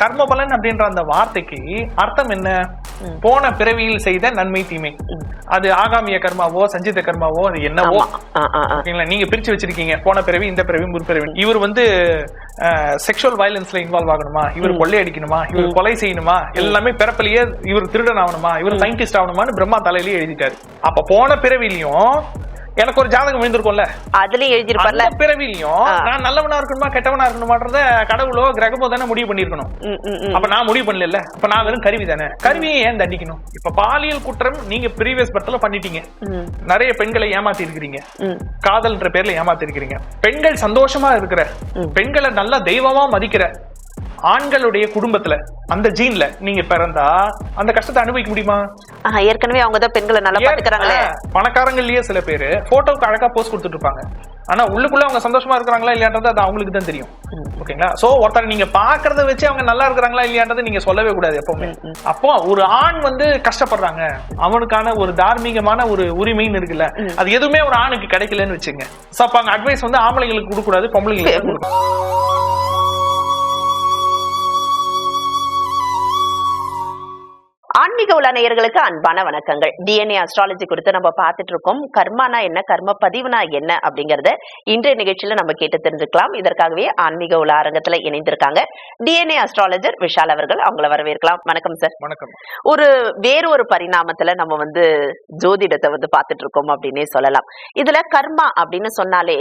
கர்ம பலன் அப்படின்ற அந்த வார்த்தைக்கு அர்த்தம் என்ன? போன பிறவியில் செய்த நன்மை தீமை. அது ஆகாமிய கர்மாவோ சஞ்சித கர்மாவோ அது என்னவோ. ஓகேங்களா? நீங்க பிரிச்சு வச்சிருக்கீங்க. போன பிறவி இந்த பிறவி முற்பிறவி இவர் வந்து செக்ஷுவல் வயலன்ஸ்ல இன்வால்வ் ஆகணுமா? இவர் கொள்ளை அடிக்கணுமா? இவர் கொலை செய்யணுமா? எல்லாமே பிறப்பிலேயே இவர் திருடன் ஆகணுமா? இவர் சயின்டிஸ்ட் ஆகணுமான்னு பிரம்மா தலையிலேயே எழுதிட்டாரு. அப்ப போன பிறவிலையும் எனக்கு ஒரு ஜாதகம் விழுந்திருக்கும்ல அதுலயும் எழுதிருப்பார்ல பிறவிலையும். நான் நல்லவனா இருக்கணுமா கெட்டவனா இருக்கணுமான்றத கடவுளோ கிரகமோ தானே முடிவு பண்ணிருக்கணும். அப்ப நான் முடிவு பண்ணல அப்ப நான் வெறும் கருவி தானே. கருவியை ஏன் தண்டிக்கணும்? இப்ப பாலியல் குற்றம் நீங்க ப்ரீவியஸ் பர்த்ல பண்ணிட்டீங்க. நிறைய பெண்களை ஏமாத்தி இருக்கிறீங்க. காதல்ன்ற பேர்ல ஏமாத்தி இருக்கிறீங்க பெண்கள் சந்தோஷமா இருக்கிற. பெண்களை நல்லா தெய்வமா மதிக்கிற. ஆண்களுடைய குடும்பத்துல அந்த ஜீன்ல நீங்க பிறந்தா அந்த கஷ்டத்தை அனுபவிக்க முடியுமா? ஏற்கனவே அவங்க தான் பெண்களை நல்லா பாத்துக்கிறாங்களே. பணக்காரங்கள்லயே சில பேரு போட்டோக்கு அழகா போஸ்ட் கொடுத்துட்டு இருப்பாங்க. ஆனா உள்ளுக்குள்ள அவங்க சந்தோஷமா இருக்கிறாங்களா இல்லையான்றது அது அவங்களுக்கு தான் தெரியும். ஓகேங்களா? சோ ஒருத்தர் நீங்க பாக்குறத வச்சு அவங்க நல்லா இருக்கிறாங்களா இல்லையான்றதை நீங்க சொல்லவே கூடாது எப்பவுமே. அப்போ ஒரு ஆண் வந்து கஷ்டப்படுறாங்க. அவனுக்கான ஒரு தார்மீகமான ஒரு உரிமைன்னு இருக்குல்ல அது எதுவுமே ஒரு ஆணுக்கு கிடைக்கலன்னு வச்சுங்க சோ அப்ப அங்க அட்வைஸ் வந்து ஆம்பளைங்களுக்கு கொடுக்க கூடாது பொம்பளைங்களுக்கு கொடுக்கணும். ஆன்மீக உலா நேயர்களுக்கு அன்பான வணக்கங்கள். டிஎன்ஏ அஸ்ட்ராலஜி குறித்து நம்ம பார்த்துட்டு இருக்கோம் கர்மானா என்ன கர்ம பதிவுனா என்ன அப்படிங்கறத இன்றைய நிகழ்ச்சியில நம்ம கேட்டு தெரிஞ்சுக்கலாம். இதற்காகவே ஆன்மீக உலா அரங்கத்துல இணைந்திருக்காங்க. டிஎன்ஏ அஸ்ட்ராலஜர் விஷால் அவர்கள் அவங்கள வரவேற்கலாம். வணக்கம் சார். வணக்கம். ஒரு வேறு ஒரு பரிணாமத்துல நம்ம வந்து ஜோதிடத்தை வந்து பார்த்துட்டு இருக்கோம் அப்படின்னே சொல்லலாம். இதுல கர்மா அப்படின்னு சொன்னாலே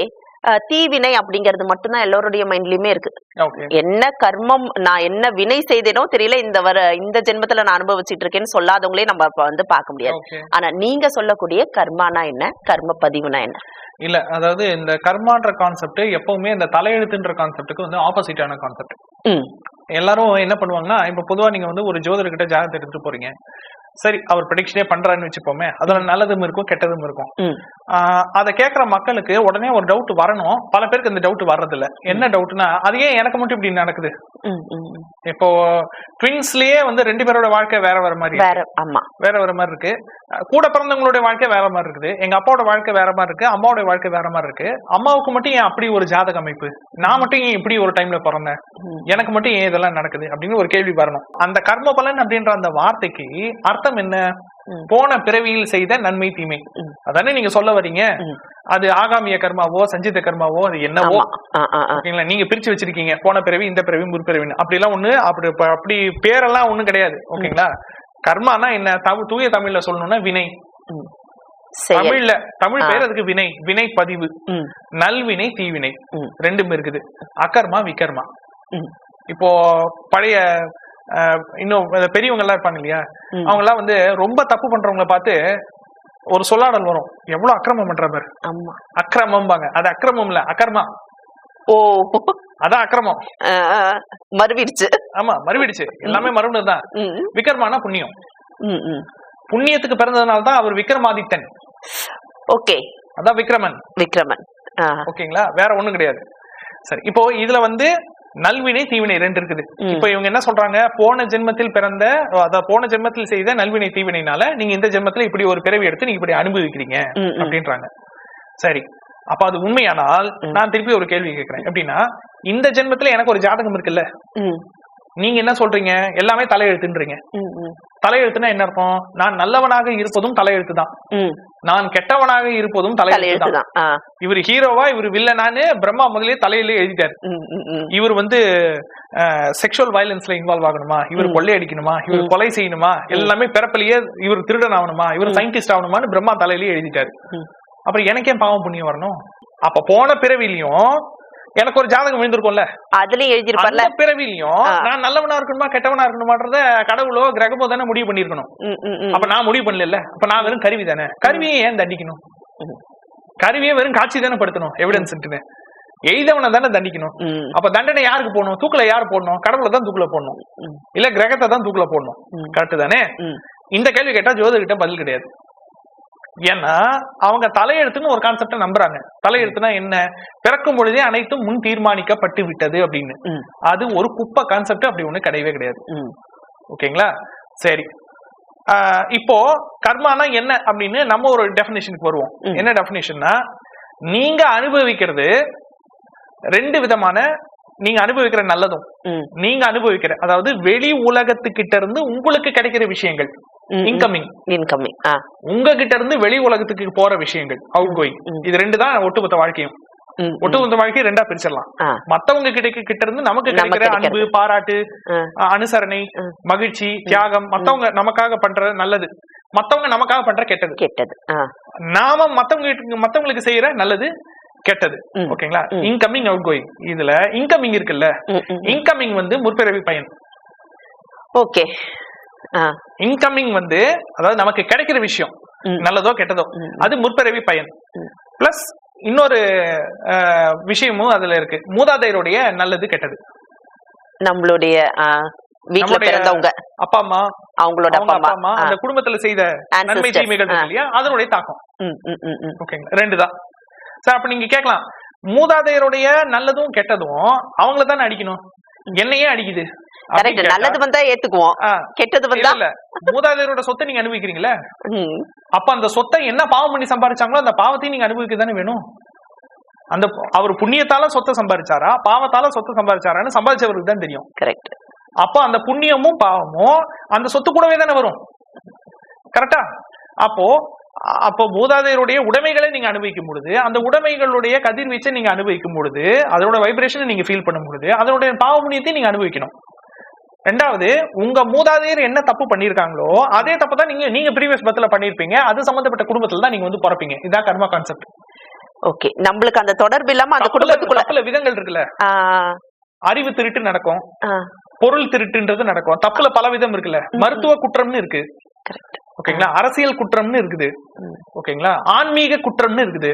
தீவினை அப்படிங்கிறது மட்டும்தான் எல்லோருடைய மைண்ட்லயுமே இருக்கு. என்ன கர்மம் நான் என்ன வினை செய்தேனோ தெரியல இந்த வர இந்த ஜென்மத்துல நான் அனுபவிச்சிட்டு இருக்கேன்னு சொல்லாதவங்களே நம்ம வந்து பார்க்க முடியாது. ஆனா நீங்க சொல்லக்கூடிய கர்மானா என்ன? கர்ம பதிவுனா என்ன? இல்ல அதாவது இந்த கர்மான்ற கான்செப்ட் எப்பவுமே இந்த தலையெழுத்துன்ற கான்செப்ட்டுக்கு வந்து ஆப்போசிட்டான கான்செப்ட் எல்லாரும் என்ன பண்ணுவாங்கன்னா இப்ப பொதுவா நீங்க வந்து ஒரு ஜோதிடர்கிட்ட ஜாதகத்தை எடுத்துட்டு போறீங்க. சரி அவர் ப்ரெடிக்ஷனே பண்றாருன்னு வச்சுப்போமே அதுல நல்லதும் இருக்கும் கெட்டதும் இருக்கும். அதை கேட்கிற மக்களுக்கு உடனே ஒரு டவுட் வரணும். பல பேருக்கு இந்த டவுட் வர்றதில்ல. என்ன டவுட்னா அது ஏன் எனக்கு மட்டும் இப்படி நடக்குது. இப்போ ட்வின்ஸ்லயே வந்து ரெண்டு பேரோட வாழ்க்கை வேற வேற மாதிரி இருக்கு. வேற ஆமா. வேற வேற மாதிரி இருக்கு. கூட பிறந்தவங்களுடைய வாழ்க்கை வேற மாதிரி இருக்குது. எங்க அப்பாவோட வாழ்க்கை வேற மாதிரி இருக்கு. அம்மாவோட வாழ்க்கை வேற மாதிரி இருக்கு. அம்மாவுக்கு மட்டும் ஏன் அப்படி ஒரு ஜாதக அமைப்பு? நான் மட்டும் ஏன் இப்படி ஒரு டைம்ல பிறந்தேன்? எனக்கு மட்டும் ஏன் இதெல்லாம் நடக்குது? அப்படின்னு ஒரு கேள்வி வரணும். அந்த கர்ம பலன் அப்படின்ற அந்த வார்த்தைக்கு அர்த்தம் என்ன? ம். போன பிறவியில் செய்த நன்மை தீமை. அதானே நீங்க சொல்ல வர்றீங்க ம். அது ஆகாமிய கர்மாவோ சஞ்சித கர்மாவோ அது என்னவோ. ஓகேங்களா? நீங்க பிரிச்சு வச்சிருக்கீங்க. போன பிறவி இந்த பிறவி முற்பிறவின்னு அப்படி எல்லாம் ஒண்ணு அப்படி அப்படி பேரெல்லாம் ஒண்ணும் கிடையாது. ஓகேங்களா? கர்மானா என்ன? தூய தமிழ்ல சொல்லணும்னா வினை. தமிழ்ல தமிழ். பேர் அதுக்கு வினை. வினை பதிவு நல்வினை தீவினை. ரெண்டும் இருக்குது. அகர்மா விகர்மா. இப்போ பழைய இன்னும் பெரியவங்க எல்லாம் இருப்பாங்க இல்லையா. அவங்க எல்லாம் வந்து ரொம்ப தப்பு பண்றவங்கள பார்த்து ஒரு சொல்லாடல் வரும். எவ்வளவு அக்கிரமம் பண்ற பாரு. அக்கிரமம்பாங்க. அது அக்கிரமம் இல்ல அகர்மா. ஓ. அதான் அக்கிரமம். மறுவிடுச்சு. ஆமா மறுவிடுச்சு. எல்லாமே மறுபடியும் தான். ம், விக்ரமானா புண்ணியம். புண்ணியத்துக்கு பிறந்ததுனால தான் அவர் விக்ரமாதித்தன். ஓகே. அதான் விக்ரமன். விக்ரமன். ஓகேங்களா? வேற ஒண்ணும் கிடையாது. சரி இப்போ இதுல வந்து நல்வினை தீவினை ரெண்டு இருக்குது. இப்போ இவங்க என்ன சொல்றாங்க? போன ஜென்மத்தில் பிறந்த அதாவது போன ஜென்மத்தில் செய்த நல்வினை தீவினைனால நீங்க இந்த ஜென்மத்துல இப்படி ஒரு பிறவி எடுத்து நீங்க இப்படி அனுபவிக்கிறீங்க. அப்படின்றாங்க. சரி. அப்ப அது உண்மையானால் நான் திருப்பி ஒரு கேள்வி கேட்கிறேன் எப்படின்னா இந்த ஜென்மத்துல எனக்கு ஒரு ஜாதகம் இருக்குல்ல? நீங்க என்ன சொல்றீங்க? எல்லாமே தலையெழுத்துன்றீங்க. தலையெழுத்துனா என்ன அர்த்தம்? நான் நல்லவனாக இருப்பதும் தலையெழுத்து தான். நான் கெட்டவனாக இருப்பதும் தலையெழுத்து தான் இவர் ஹீரோவா இவர் வில்லனான்னு பிரம்மா முதலே தலையிலே எழுதிட்டார். இவர் வந்து செக்ஷுவல் வயலன்ஸ்ல இன்வால்வ் ஆகணுமா? இவர் கொள்ளை அடிக்கணுமா? இவர் கொலை செய்யணுமா? எல்லாமே பிறப்பிலேயே இவர் திருடன் ஆகணுமா? இவர் சயின்டிஸ்ட் ஆகணுமான்னு பிரம்மா தலையிலே எழுதிட்டாரு. அப்புறம் எனக்கே பாவம் புண்ணியம் வரணும்? அப்ப போன பிறவிலையும் எனக்கு ஒரு ஜாதகம் விழுந்திருக்கும்ல அதுலயும் எழுதிருப்பார்ல பிறவிலையும். நான் நல்லவனா இருக்கணுமா கெட்டவனா இருக்கணுமான்றத கடவுளோ கிரகமோ தானே முடிவு பண்ணிருக்கணும். அப்ப நான் முடிவு பண்ணல அப்ப நான் வெறும் கருவி தானே. கருவியை ஏன் தண்டிக்கணும். கருவியை வெறும் காட்சி தானே படுத்தணும் எவிடன்ஸ் எய்தவனை தானே தண்டிக்கணும். அப்ப தண்டனை யாருக்கு போடணும்? தூக்குல யார் போடணும்? கடவுளை தான் தூக்குல போடணும். இல்ல கிரகத்தை தான் தூக்குல போடணும். கரெக்ட் தானே. இந்த கேள்வி கேட்டா ஜோதிட பதில் கிடையாது. ஏன்னா அவங்க தலையெழுத்துன்னு ஒரு கான்செப்ட நம்புறாங்க தலையெழுத்துனா என்ன பிறக்கும் பொழுதே அனைத்தும் முன் தீர்மானிக்கப்பட்டு விட்டது அப்படின்னு. அது ஒரு குப்பை கான்செப்ட் அப்படி ஒண்ணு கிடையவே கிடையாது. ஓகேங்களா சரி இப்போ கர்மானா என்ன அப்படின்னு நம்ம ஒரு டெஃபினேஷனுக்கு வருவோம். என்ன டெஃபினேஷன்னா நீங்க அனுபவிக்கிறது ரெண்டு விதமான நீங்க அனுபவிக்கிற நல்லதும் நீங்க அனுபவிக்கிற அதாவது வெளி உலகத்துக்கிட்ட இருந்து உங்களுக்கு கிடைக்கிற விஷயங்கள். இன்கமிங் இன்கமிங் உங்ககிட்ட இருந்து வெளி உலகத்துக்கு போற விஷயங்கள் அவுட் கோயிங். இது ரெண்டு தான் ஒட்டுமொத்த வாழ்க்கையும். ஒட்டுமொத்த வாழ்க்கையை ரெண்டா பிரிச்சிடலாம். மத்தவங்க கிட்ட கிட்ட இருந்து நமக்கு கிடைக்கிற அன்பு. பாராட்டு அனுசரணை. மகிழ்ச்சி தியாகம் மத்தவங்க நமக்காக பண்ற நல்லது. மத்தவங்க நமக்காக பண்ற கெட்டது. கெட்டது ஆ. நாம மத்தவங்க மத்தவங்களுக்கு செய்யற நல்லது கெட்டது. ஓகேங்களா. இன்கமிங் அவுட் கோயிங் இதுல இன்கமிங் இருக்குல்ல. இன்கமிங் வந்து முற்பிறவி பயன். ஓகே. இன்கமிங் வந்து அதாவது நமக்கு கிடைக்கிற விஷயம். நல்லதோ கெட்டதோ. அது முற்பிறவி பயன். பிளஸ் இன்னொரு விஷயமும் அதுல இருக்கு மூதாதையருடைய நல்லது கெட்டது நம்மளுடைய நம்முடைய பிறந்தவங்க அப்பா அம்மா அவங்களோட அவங்க அப்பா அம்மா. அந்த குடும்பத்துல செய்த நன்மை. தீமைகள். இல்லையா அதனுடைய தாக்கம். ஓகேங்களா ரெண்டு தான் சார் அப்ப நீங்க கேட்கலாம் மூதாதையருடைய நல்லதும் கெட்டதும் அவங்கள தானே அடிக்கணும் என்னையே அடிக்குது கரெக்ட் நல்லது வந்தா ஏத்துக்குவோம். கெட்டது வந்தா இல்ல மூதாதையரோட சொத்தை நீங்க அனுபவிக்கிறீங்களா? அப்ப அந்த சொத்தை என்ன பாவம் பண்ணி சம்பாரிச்சாங்களோ அந்த பாவத்தையும் நீங்க அனுபவிக்க தானே வேணும்? அந்த அவர் புண்ணியத்தால சொத்தை சம்பாரிச்சாரா? பாவத்தால சொத்தை சம்பாரிச்சாரான்னு சம்பாதிச்சவருக்கு தான் தெரியும். கரெக்ட் அப்ப அந்த புண்ணியமும் பாவமும் அந்த சொத்து கூடவே தானே வரும்? கரெக்டா அப்போ அப்போ மூதாதையருடைய உடைமைகளை நீங்க அனுபவிக்கும் பொழுது அந்த உடைமைகளுடைய கதிர்வீச்சை நீங்க அனுபவிக்கும் பொழுது அதோட வைப்ரேஷனை நீங்க ஃபீல் பண்ணும் பொழுது அதனுடைய பாவ புண்ணியத்தை நீங்க அனுபவிக்கணும். ரெண்டாவது உங்க மூதாதையர் என்ன தப்பு பண்ணிருக்காங்களோ அதே தப்பு தான் நீங்க நீங்க ப்ரீவியஸ் பத்துல பண்ணிருப்பீங்க. அது சம்பந்தப்பட்ட குடும்பத்துல தான் நீங்க வந்து பிறப்பீங்க. இதான் கர்மா கான்செப்ட் ஓகே நம்மளுக்கு அந்த தொடர்பு இல்லாம அந்த குடும்பத்துக்குள்ள விதங்கள் இருக்குல்ல. அறிவு திருட்டு நடக்கும். பொருள் திருட்டுன்றது நடக்கும். தப்புல பல விதம் இருக்குல்ல. மருத்துவ குற்றம்னு இருக்கு. ஓகேங்களா? அரசியல் குற்றம்னு இருக்குது. ஓகேங்களா? ஆன்மீக குற்றம்னு இருக்குது.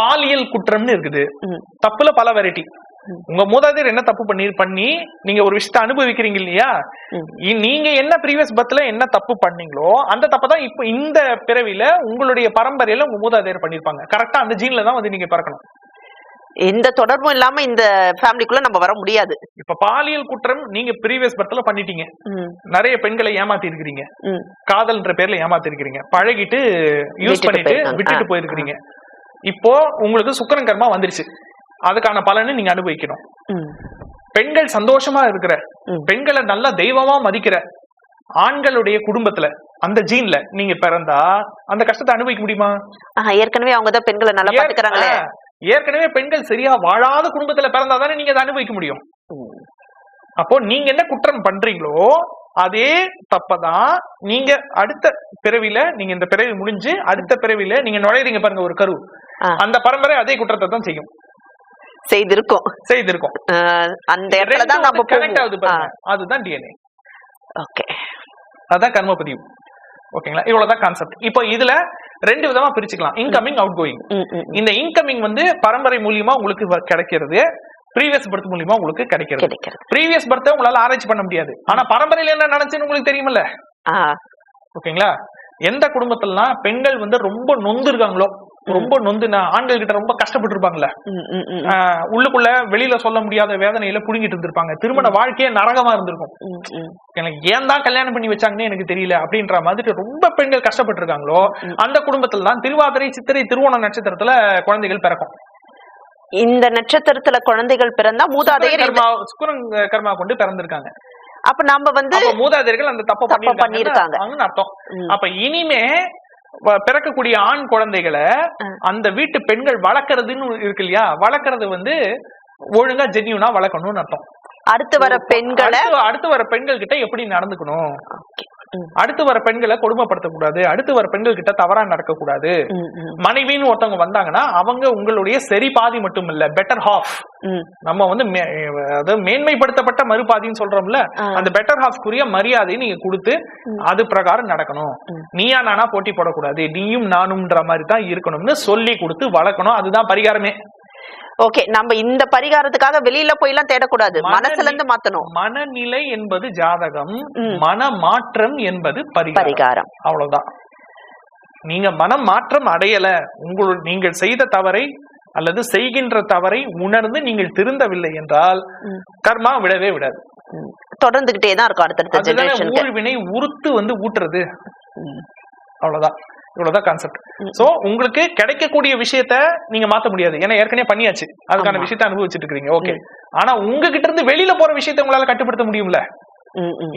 பாலியல் குற்றம்னு இருக்குது. தப்புல பல வெரைட்டி. உங்க மூதாதையர் என்ன தப்பு பண்ணி பண்ணி நீங்க ஒரு விஷயத்தை அனுபவிக்கிறீங்க இல்லையா? நீங்க என்ன ப்ரீவியஸ் பத்துல என்ன தப்பு பண்ணீங்களோ அந்த தப்பை தான் இப்போ இந்த பிறவியில உங்களுடைய பரம்பரையில உங்க மூதாதையர் பண்ணிருப்பாங்க. கரெக்டா அந்த ஜீன்ல தான் வந்து நீங்க பிறக்கணும். எந்த தொடர்பும் இல்லாம இந்த ஃபேமிலிக்குள்ள நம்ம வர முடியாது. இப்ப பாலியல் குற்றம் நீங்க ப்ரீவியஸ் பத்துல பண்ணிட்டீங்க. நிறைய பெண்களை ஏமாத்தி இருக்கிறீங்க காதல்ன்ற பேர்ல ஏமாத்தி இருக்கிறீங்க பழகிட்டு யூஸ் பண்ணிட்டு. விட்டுட்டு போயிருக்கிறீங்க. இப்போ உங்களுக்கு சுக்கரன் கர்மா வந்துருச்சு. அதுக்கான பலனை நீங்க அனுபவிக்கணும். பெண்கள் சந்தோஷமா இருக்கிற. பெண்களை நல்லா தெய்வமா மதிக்கிற ஆண்களுடைய குடும்பத்துல அந்த ஜீன்ல நீங்க பிறந்தா அந்த கஷ்டத்தை அனுபவிக்க முடியுமா? ஏற்கனவே அவங்க தான் பெண்களை நல்லா பாத்துக்கிறாங்களே. ஏற்கனவே பெண்கள் சரியா வாழாத குடும்பத்துல பிறந்தாதானே நீங்க அதை அனுபவிக்க முடியும். அப்போ நீங்க என்ன குற்றம் பண்றீங்களோ அதே தப்பதான் நீங்க அடுத்த பிறவில நீங்க இந்த பிறவி முடிஞ்சு அடுத்த பிறவில நீங்க நுழையறீங்க பாருங்க ஒரு கரு. அந்த பரம்பரை அதே குற்றத்தை தான் செய்யும். செய்திருக்கோம். செய்திருக்கும். அந்த இடத்துல தான் நம்ம கனெக்ட் ஆகுது அதுதான் டிஎன்ஏ ஓகே. அதான் கர்ம பதிவு ஓகேங்களா? இவ்வளவுதான் கான்செப்ட் இப்போ இதுல ரெண்டு விதமா பிரிச்சுக்கலாம். Incoming outgoing. இந்த இன்கமிங் வந்து பரம்பரை மூலியமா உங்களுக்கு கிடைக்கிறது. ப்ரீவியஸ் பர்த் மூலியமா உங்களுக்கு கிடைக்கிறது. ப்ரீவியஸ் பர்த்தை உங்களால ஆராய்ச்சி பண்ண முடியாது. ஆனா பரம்பரையில என்ன நடந்துச்சுன்னு உங்களுக்கு தெரியுமில்ல? ஆ, ஓகேங்களா? எந்த குடும்பத்திலாம் பெண்கள் வந்து ரொம்ப நொந்து இருக்காங்களோ ரொம்ப நொந்து நான் ஆண்கள் கிட்ட ரொம்ப கஷ்டப்பட்டு இருப்பாங்கல்ல உள்ளுக்குள்ள வெளியில சொல்ல முடியாத வேதனையில புடுங்கிட்டு இருந்திருப்பாங்க. திருமண வாழ்க்கையே நரகமா இருந்திருக்கும். எனக்கு ஏன் தான் கல்யாணம் பண்ணி வச்சாங்கன்னு எனக்கு தெரியல அப்படின்ற மாதிரி ரொம்ப பெண்கள் கஷ்டப்பட்டு இருக்காங்களோ அந்த குடும்பத்துல தான் திருவாதிரை சித்திரை திருவோண நட்சத்திரத்துல குழந்தைகள் பிறக்கும். இந்த நட்சத்திரத்துல குழந்தைகள் பிறந்தா மூதாதையர் சுக்கிரன் கர்மா கொண்டு பிறந்திருக்காங்க. அப்ப நாம வந்து மூதாதையர்கள் அந்த தப்ப பண்ணிருக்காங்க. அர்த்தம். அப்ப இனிமே பிறக்கக்கூடிய ஆண் குழந்தைகளை. அந்த வீட்டு பெண்கள் வளர்க்கறதுன்னு இருக்கு இல்லையா? வளர்க்கறது வந்து ஒழுங்கா ஜென்யூனா வளர்க்கணும்னு அர்த்தம். அடுத்து வர பெண்களை அடுத்து வர பெண்கள் கிட்ட எப்படி நடந்துக்கணும்? அடுத்து வர பெண்களை கொடுமைப்படுத்தக்கூடாது. அடுத்து வர பெண்கள் கிட்ட தவறா நடக்கக்கூடாது. மனைவின்னு ஒருத்தவங்க வந்தாங்கன்னா அவங்க உங்களுடைய சரி பாதி மட்டும் இல்ல பெட்டர் ஹாஃப். நம்ம வந்து அதாவது மேன்மைப்படுத்தப்பட்ட மறுபாதின்னு சொல்றோம்ல. அந்த பெட்டர் ஹாஃப்க்குரிய மரியாதையை நீங்க கொடுத்து அது பிரகாரம் நடக்கணும். நீயா நானா போட்டி போடக்கூடாது நீயும் நானும்ன்ற மாதிரி தான் இருக்கணும்னு சொல்லி கொடுத்து வளர்க்கணும். அதுதான் பரிகாரமே. ஓகே நம்ம இந்த பரிகாரத்துக்காக வெளியில போய் எல்லாம் தேடக்கூடாது. மன மனசுல இருந்து மாத்தணும். மனநிலை என்பது ஜாதகம். மன மாற்றம் என்பது பரிகாரம். அவ்வளவுதான். நீங்க மனம் மாற்றம் அடையல உங்கள் நீங்கள் செய்த தவறை அல்லது செய்கின்ற தவறை உணர்ந்து நீங்கள் திருந்தவில்லை என்றால். கர்மா விடவே விடாது. தொடர்ந்துகிட்டே தான் இருக்கும் அடுத்தடுத்த அதுதானே ஜெனரேஷனுக்கு ஊழ்வினை உறுத்து வந்து ஊட்டுறது. அவ்வளவுதான். இவ்வளவுதான் கான்செப்ட் சோ உங்களுக்கு கிடைக்கக்கூடிய விஷயத்த நீங்க மாத்த முடியாது. ஏன்னா ஏற்கனவே பண்ணியாச்சு. அதுக்கான. விஷயத்த அனுபவிச்சுட்டு இருக்கீங்க ஓகே ஆனா உங்ககிட்ட இருந்து வெளியில போற விஷயத்த உங்களால கட்டுப்படுத்த முடியும்ல.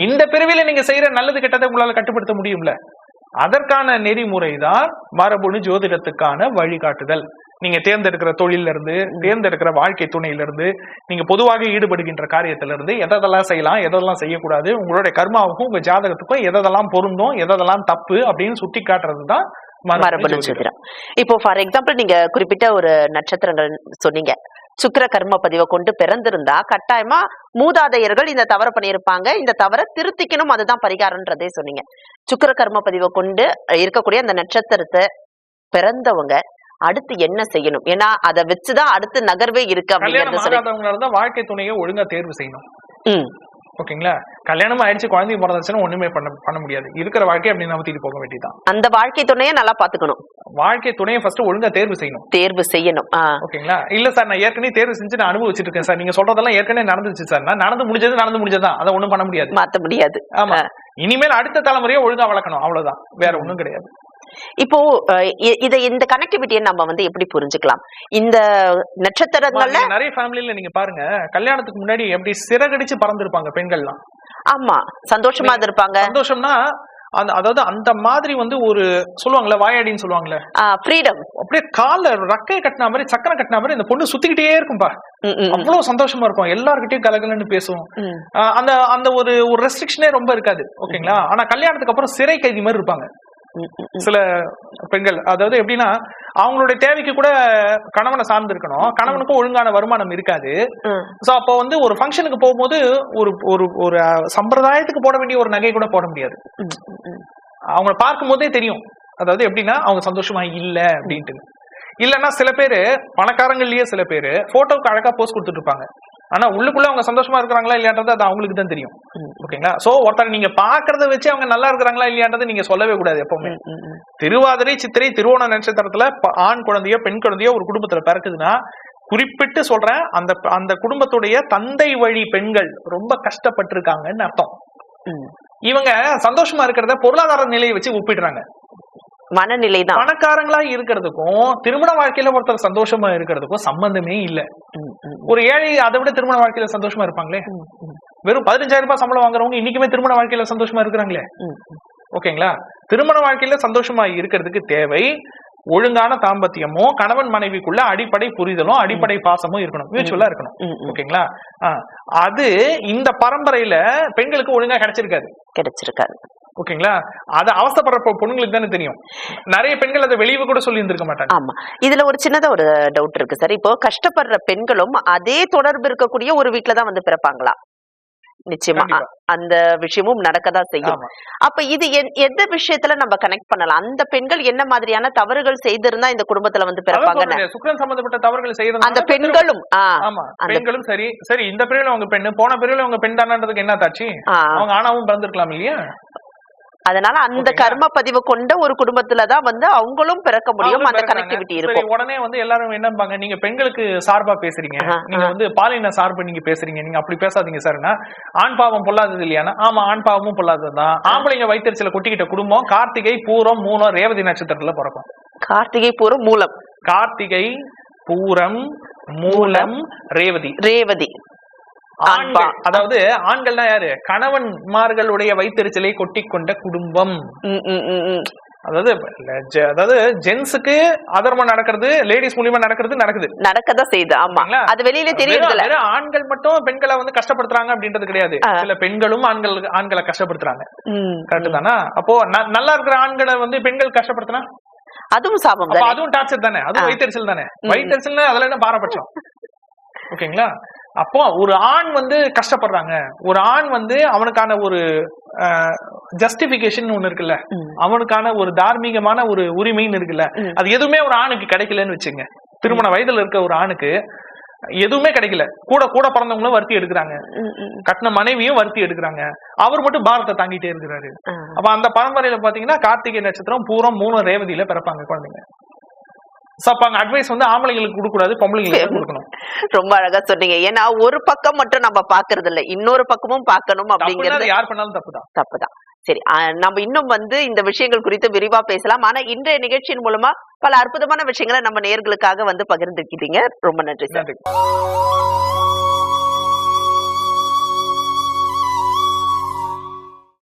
இந்த பிரிவில நீங்க செய்யற நல்லது கெட்டதை உங்களால கட்டுப்படுத்த முடியும்ல? அதற்கான நெறிமுறை தான் மரபணு ஜோதிடத்துக்கான வழிகாட்டுதல். நீங்க தேர்ந்தெடுக்கிற தொழில இருந்து தேர்ந்தெடுக்கிற வாழ்க்கை துணையில இருந்து நீங்க பொதுவாக ஈடுபடுகின்ற காரியத்துல இருந்து எதெல்லாம் செய்யலாம் எதெல்லாம் செய்யக்கூடாது உங்களுடைய கர்மாவுக்கும் உங்க ஜாதகத்துக்கும் எதெல்லாம் பொருந்தும் எதெல்லாம் தப்பு அப்படின்னு சுட்டி காட்டுறது தான் மரபணு ஜோதிடம். இப்போ ஃபார் எக்ஸாம்பிள் நீங்க குறிப்பிட்ட ஒரு நட்சத்திரங்கள் சொன்னீங்க. சுக்கிர கர்ம பதிவை கொண்டு பிறந்திருந்தா கட்டாயமா மூதாதையர்கள் இந்த தவறை பண்ணியிருப்பாங்க. இந்த தவறை திருத்திக்கணும் அதுதான் பரிகாரம்ன்றதே சொன்னீங்க. சுக்கிர கர்ம பதிவை கொண்டு இருக்கக்கூடிய அந்த நட்சத்திரத்தை பிறந்தவங்க அடுத்து என்ன செய்யணும்? ஏன்னா அதை வச்சுதான் அடுத்து நகர்வே இருக்கு அப்படிங்கறது வாழ்க்கை துணையை ஒழுங்கா தேர்வு செய்யணும். ஓகேங்களா? கல்யாணம் ஆயிடுச்சு குழந்தை பிறந்துச்சுன்னா ஒண்ணுமே பண்ண பண்ண முடியாது. இருக்கிற வாழ்க்கை அப்படி நம்பத்திட்டு போக வேண்டியதுதான். அந்த வாழ்க்கை துணையை நல்லா பாத்துக்கணும் வாழ்க்கை துணையை ஃபர்ஸ்ட் ஒழுங்கா தேர்வு செய்யணும். தேர்வு செய்யணும். ஓகேங்களா? இல்ல சார் நான் ஏற்கனவே தேர்வு செஞ்சு நான் அனுபவிச்சிட்டு இருக்கேன் சார். நீங்க சொல்றதெல்லாம் ஏற்கனவே நடந்துச்சு சார். நான் நடந்து முடிஞ்சது நடந்து முடிஞ்சதுதான். அதை ஒண்ணும் பண்ண முடியாது. மாத்த முடியாது. ஆமா. இனிமேல் அடுத்த தலைமுறையை ஒழுங்கா வளர்க்கணும். அவ்வளவுதான். வேற ஒண்ணும் கிடையாது. இப்போ இத இந்த கனெக்டிவிட்டியை நம்ம வந்து எப்படி புரிஞ்சுக்கலாம்? இந்த நட்சத்திரங்கள்ல நிறைய ஃபேமிலில நீங்க பாருங்க கல்யாணத்துக்கு முன்னாடி எப்படி சிறகடிச்சு பறந்துருப்பாங்க பெண்கள்லாம். ஆமா சந்தோஷமா இருப்பாங்க சந்தோஷம்னா அந்த அதாவது அந்த மாதிரி வந்து ஒரு சொல்லுவாங்கல்ல வாயாடின்னு சொல்லுவாங்கல்ல. ஃப்ரீடம் அப்படியே கால்ல ரக்கையை கட்டின மாதிரி சக்கரம் கட்டின மாதிரி இந்த பொண்ணு சுத்திக்கிட்டே இருக்கும்பா. அவ்வளவு சந்தோஷமா இருக்கும். எல்லார்கிட்டயும் கலகலன்னு ஆஹ் அந்த அந்த ஒரு ஒரு ரெஸ்ட்ரிக்ஷனே ரொம்ப இருக்காது. ஓகேங்களா? ஆனா கல்யாணத்துக்கு அப்புறம் சிறை கைதி மாதிரி இருப்பாங்க. சில பெண்கள் அதாவது எப்படின்னா அவங்களுடைய தேவைக்கு கூட கணவனை சார்ந்து இருக்கணும் கணவனுக்கும் ஒழுங்கான வருமானம் இருக்காது. சோ அப்போ வந்து ஒரு ஃபங்க்ஷனுக்கு போகும்போது ஒரு ஒரு ஒரு சம்பிரதாயத்துக்கு போட வேண்டிய ஒரு நகை கூட போட முடியாது. அவங்கள பார்க்கும் போதே தெரியும். அதாவது எப்படின்னா அவங்க சந்தோஷமா இல்ல அப்படின்ட்டு. இல்லைன்னா சில பேரு பணக்காரங்கள்லயே சில பேரு போட்டோக்கு அழகா போஸ்ட் கொடுத்துட்டு இருப்பாங்க. ஆனா உள்ளுக்குள்ள அவங்க சந்தோஷமா இருக்கிறாங்களா இல்லையான்றது அது அவங்களுக்கு தான் தெரியும். ஓகேங்களா? சோ ஒருத்தர் நீங்க பாக்குறத வச்சு அவங்க நல்லா இருக்கிறாங்களா இல்லையான்றது நீங்க சொல்லவே கூடாது எப்பவுமே. திருவாதிரை சித்திரை திருவோண நட்சத்திரத்துல ஆண் குழந்தையோ பெண் குழந்தையோ ஒரு குடும்பத்துல பிறக்குதுன்னா குறிப்பிட்டு சொல்றேன் அந்த அந்த குடும்பத்துடைய தந்தை வழி பெண்கள் ரொம்ப கஷ்டப்பட்டிருக்காங்கன்னு அர்த்தம். இவங்க சந்தோஷமா இருக்கிறத பொருளாதார நிலையை வச்சு ஒப்பிடுறாங்க. மனநிலை தான் பணக்காரங்களா இருக்கிறதுக்கும் திருமண வாழ்க்கையில ஒருத்தர் சந்தோஷமா இருக்கிறதுக்கும் சம்பந்தமே இல்ல. ஒரு ஏழை அதை விட திருமண வாழ்க்கையில சந்தோஷமா இருப்பாங்களே? வெறும் பதினஞ்சாயிரம் ரூபாய் சம்பளம் வாங்குறவங்க இன்னைக்குமே திருமண வாழ்க்கையில சந்தோஷமா இருக்கிறாங்களே? ஓகேங்களா? திருமண வாழ்க்கையில சந்தோஷமா இருக்கிறதுக்கு தேவை ஒழுங்கான தாம்பத்தியமும் கணவன் மனைவிக்குள்ள அடிப்படை புரிதலும் அடிப்படை பாசமும் இருக்கணும். மியூச்சுவலா இருக்கணும். ஓகேங்களா? அது இந்த பரம்பரையில பெண்களுக்கு ஒழுங்கா கிடைச்சிருக்காது. கிடைச்சிருக்காரு ஓகேங்களா? அது அவசப்படுற பொ- பொண்ணுங்களுக்கு தானே தெரியும். நிறைய பெண்கள் அதை வெளியே கூட சொல்லி இருந்திருக்க மாட்டாங்க. ஆமா. இதுல ஒரு சின்னதா ஒரு டவுட் இருக்கு சார் இப்போ கஷ்டப்படுற பெண்களும் அதே தொடர்பு இருக்கக்கூடிய ஒரு வீட்டுல தான் வந்து பிறப்பாங்களா? நிச்சயமா. அந்த விஷயமும் நடக்கதான் செய்யும். அப்ப இது எந்த விஷயத்துல நம்ம கனெக்ட் பண்ணலாம்? அந்த பெண்கள் என்ன மாதிரியான தவறுகள் செய்திருந்தா இந்த குடும்பத்துல வந்து சொல்றேன், சுக்கிரன் சம்பந்தப்பட்ட தவறுகள் செய்யறது அந்த பெண்களும் பெண்களும் சரி. சரி இந்த பிரிவுல அவங்க பெண்ணு போன பிரிவுல அவங்க பெண் தானன்றதுக்கு என்ன தாச்சு. அவங்க ஆணாவும் பிறந்திருக்கலாம் இல்லையா அதனால அந்த? கர்ம பதிவு கொண்ட ஒரு குடும்பத்துலதான் வந்து அவங்களும் பிறக்க முடியும் அந்த. கனெக்டிவிட்டி இருக்கும். உடனே வந்து எல்லாரும் என்னம்பாங்க நீங்க பெண்களுக்கு சார்பா பேசுறீங்க. நீங்க. வந்து பாலின சார்பு நீங்க பேசுறீங்க. நீங்க அப்படி பேசாதீங்க சார்னா ஆண் பாவம் பொல்லாதது இல்லையானா ஆமா ஆண் பாவமும் பொல்லாததுதான் ஆம்பளைங்க வைத்தறிச்சல கொட்டிக்கிட்ட குடும்பம் கார்த்திகை பூரம் மூலம் ரேவதி நட்சத்திரத்துல பிறக்கும். கார்த்திகை பூரம் மூலம். கார்த்திகை பூரம் மூலம். ரேவதி. ரேவதி. ஆண்கள். அதாவது ஆண்கள்னா யாரு? கணவன்மார்களுடைய வைத்தறிச்சலை கொட்டி கொண்ட குடும்பம். அதாவது அதாவது ஜென்ஸுக்கு அதர்மம் நடக்கிறது லேடிஸ் மூலியமா நடக்கிறது நடக்குது. நடக்கதான் செய்யுது ஆமா? அது வெளியில வெறும் ஆண்கள் மட்டும் பெண்களை வந்து கஷ்டப்படுத்துறாங்க அப்படின்றது கிடையாது. சில பெண்களும் ஆண்கள் ஆண்களை கஷ்டப்படுத்துறாங்க. கரெக்ட் தானா? அப்போ நல்லா இருக்கிற ஆண்களை வந்து பெண்கள் கஷ்டப்படுத்தினா? அதுவும் சாபம் அதுவும் டார்ச்சர் தானே. அதுவும் வைத்தறிச்சல் தானே? ம். வைத்தறிச்சல்னா அதுல என்ன பாரபட்சம்? ஓகேங்களா? அப்போ ஒரு ஆண் வந்து கஷ்டப்படுறாங்க. ஒரு ஆண் வந்து அவனுக்கான ஒரு ஜஸ்டிபிகேஷன் ஒண்ணு இருக்குல்ல. அவனுக்கான ஒரு தார்மீகமான ஒரு உரிமைன்னு இருக்குல்ல. அது எதுவுமே ஒரு ஆணுக்கு கிடைக்கலன்னு வச்சுங்க. திருமண வயதுல இருக்க ஒரு ஆணுக்கு எதுவுமே கிடைக்கல. கூட கூட பிறந்தவங்களும் வருத்தி எடுக்கிறாங்க. கட்டின மனைவியும் வருத்தி எடுக்கிறாங்க. அவர் மட்டும் பாரத்தை தாங்கிட்டே இருக்கிறாரு. அப்ப அந்த பரம்பரையில பாத்தீங்கன்னா கார்த்திகை நட்சத்திரம் பூரம் மூணு ரேவதியில பிறப்பாங்க குழந்தைங்க. அங்க அட்வைஸ் வந்து ஆம்பளைங்களுக்கு கொடுக்க கூடாது பொம்பளைங்களுக்கு தான் கொடுக்கணும். ரொம்ப அழகா சொன்னீங்க. ஏன்னா ஒரு பக்கம் மட்டும் நம்ம பாக்குறது இல்ல இன்னொரு பக்கமும் பார்க்கணும் அப்படிங்கிறது அது யார் பண்ணாலும் தப்புதான். தப்புதான். சரி நம்ம இன்னும் வந்து இந்த விஷயங்கள் குறித்து விரிவா பேசலாம். ஆனா இன்றைய நிகழ்ச்சியின் மூலமா பல அற்புதமான விஷயங்களை நம்ம நேர்களுக்காக வந்து பகிர்ந்துக்கிட்டீங்க. ரொம்ப நன்றி சார்.